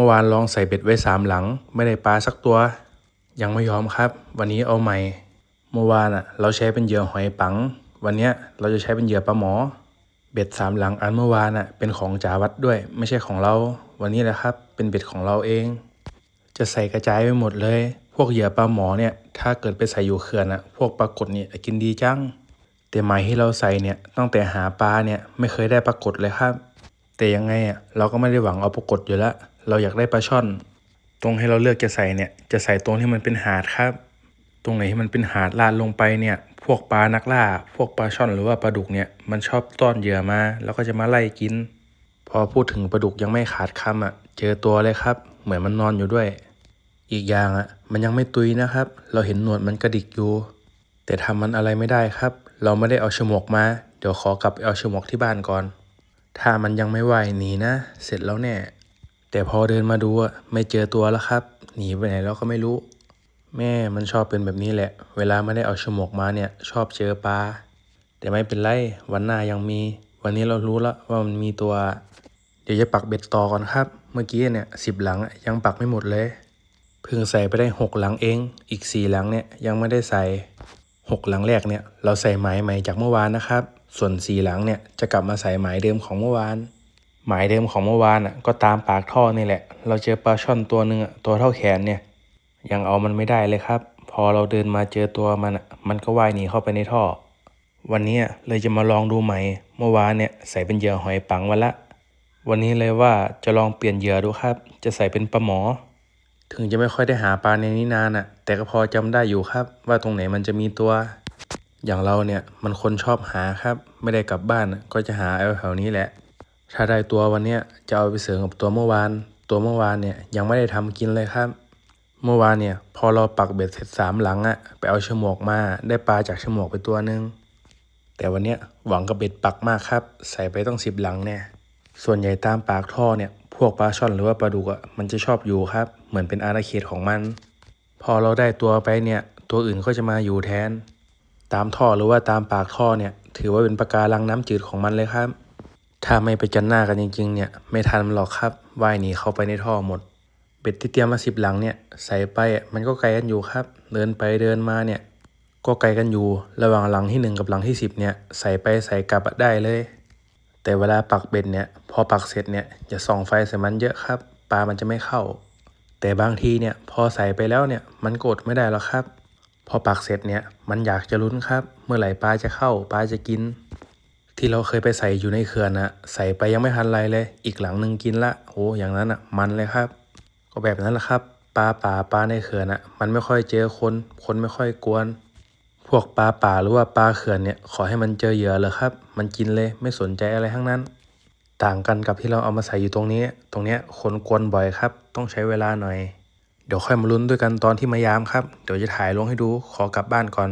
มื่อวานลองใส่เบ็ดไว้สามหลัง ไม่ได้ปลาสักตัว ยังไม่ยอมครับ วันนี้เอาใหม่ เมื่อวานอะ เราใช้เป็นเหยื่อหอยปัง วันเนี้ยเราจะใช้เป็นเหยื่อปลาหมอ เบ็ดสามหลังอันเมื่อวานอะเป็นของจ่าวัดด้วย ไม่ใช่ของเรา วันนี้แหละครับ เป็นเบ็ดของเราเอง จะใส่กระจายไปหมดเลย พวกเหยื่อปลาหมอเนี่ย ถ้าเกิดไปใส่อยู่เขื่อนอะ พวกปลากดเนี่ยกินดีจัง แต่หมายที่เราใส่เนี่ยตั้งแต่หาปลาเนี่ยไม่เคยได้ปรากฏเลยครับ แต่ยังไงอะเราก็ไม่ได้หวังเอาปรากฏอยู่แล้ว เราอยากได้ปลาช่อน ตรงให้เราเลือกจะใส่เนี่ยจะใส่ตรงที่มันเป็นหาดครับ ตรงไหนที่มันเป็นหาดลาดลงไปเนี่ย พวกปลานักล่า พวกปลาช่อนหรือว่าปลาดุกเนี่ยมันชอบต้อนเหยื่อมา แล้วก็จะมาไล่กิน พอพูดถึงปลาดุกยังไม่ขาดคำอะ เจอตัวเลยครับ เหมือนมันนอนอยู่ด้วย อีกอย่างอะ มันยังไม่ตุยนะครับ เราเห็นหนวดมันกระดิกอยู่ แต่ทำมันอะไรไม่ได้ครับ เราไม่ได้เอาฉมวกมา เดี๋ยวขอกลับไปเอาฉมวกที่บ้านก่อน ถ้ามันยังไม่ไหวหนีนะ เสร็จแล้วแน่ แต่พอเดินมาดูอะไม่เจอตัวแล้วครับ หนีไปไหนแล้วก็ไม่รู้ แม่มันชอบเป็นแบบนี้แหละ เวลาไม่ได้เอาฉมวกมาเนี่ยชอบเจอปลา แต่ไม่เป็นไรวันหน้ายังมี วันนี้เรารู้แล้วว่ามันมีตัว เดี๋ยวจะปักเบ็ดต่อก่อนครับ เมื่อกี้เนี่ยสิบหลังยังปักไม่หมดเลยเพิ่งใส่ไปได้หกหลังเอง อีกสี่หลังเนี่ยยังไม่ได้ใส่หกหลังแรกเนี่ยเราใส่ไหมใหม่จากเมื่อวานนะครับ ส่วนสี่หลังเนี่ยจะกลับมาใส่ไหมเดิมของเมื่อวาน หมายเดิมของเมื่อวานอะก็ตามปากท่อนี่แหละ เราเจอปลาช่อนตัวหนึ่งอะตัวเท่าแขนเนี่ยยังเอามันไม่ได้เลยครับ พอเราเดินมาเจอตัวมันอะมันก็ว่ายหนีเข้าไปในท่อ วันนี้เลยจะมาลองดูใหม่ เมื่อวานเนี่ยใส่เป็นเหยื่อหอยปังมาละ วันนี้เลยว่าจะลองเปลี่ยนเหยื่อดูครับ จะใส่เป็นปลาหมอ ถึงจะไม่ค่อยได้หาปลาในนี้นานอะ แต่ก็พอจำได้อยู่ครับ ว่าตรงไหนมันจะมีตัว อย่างเราเนี่ยมันคนชอบหาครับ ไม่ได้กลับบ้านก็จะหาเอาแถวนี้แหละ ถ้าได้ตัววันนี้จะเอาไปเสริมกับตัวเมื่อวาน ตัวเมื่อวานเนี่ยยังไม่ได้ทำกินเลยครับ เมื่อวานเนี่ยพอเราปักเบ็ดเสร็จสามหลังอะไปเอาฉมวกมาได้ปลาจากฉมวกไปตัวหนึ่งแต่วันนี้หวังกับเบ็ดปักมากครับ ใส่ไปต้องสิบหลังแน่ส่วนใหญ่ตามปากท่อเนี่ยพวกปลาช่อนหรือว่าปลาดุกอะมันจะชอบอยู่ครับ เหมือนเป็นอาณาเขตของมัน พอเราได้ตัวไปเนี่ยตัวอื่นก็จะมาอยู่แทน ตามท่อหรือว่าตามปากท่อเนี่ยถือว่าเป็นปะการังน้ำจืดของมันเลยครับ ถ้าไม่ไปจันหน้ากันจริงๆเนี่ยไม่ทันมันหรอกครับว่ายหนีเข้าไปในท่อหมด เบ็ดที่เตรียมมาสิบหลังเนี่ยใส่ไปมันก็ไกลกันอยู่ครับ เดินไปเดินมาเนี่ยก็ไกลกันอยู่ระหว่างหลังที่หนึ่งกับหลังที่สิบเนี่ยใส่ไปใส่กลับได้เลย แต่เวลาปักเบ็ดเนี่ยพอปักเสร็จเนี่ยอย่าส่องไฟใส่มันเยอะครับปลามันจะไม่เข้า แต่บางทีเนี่ยพอใส่ไปแล้วเนี่ยมันกดไม่ได้หรอกครับ พอปักเสร็จเนี่ยมันอยากจะลุ้นครับ เมื่อไหร่ปลาจะเข้าปลาจะกิน ที่เราเคยไปใส่อยู่ในเขื่อนนะใส่ไปยังไม่ทันไรเลย อีกหลังหนึ่งกินละโอ้อย่างนั้นอะ มันเลยครับ ก็แบบนั้นแหละครับปลาป่าปลาในเขื่อนอะ มันไม่ค่อยเจอคน คนไม่ค่อยกวน พวกปลาป่าหรือว่าปลาเขื่อนเนี่ย ขอให้มันเจอเหยื่อเลยครับ มันกินเลยไม่สนใจอะไรทั้งนั้น ต่างกันกับที่เราเอามาใส่อยู่ตรงนี้ ตรงเนี้ยคนกวนบ่อยครับ ต้องใช้เวลาหน่อย เดี๋ยวค่อยมาลุ้นด้วยกันตอนที่มายามครับ เดี๋ยวจะถ่ายลงให้ดูขอกลับบ้านก่อน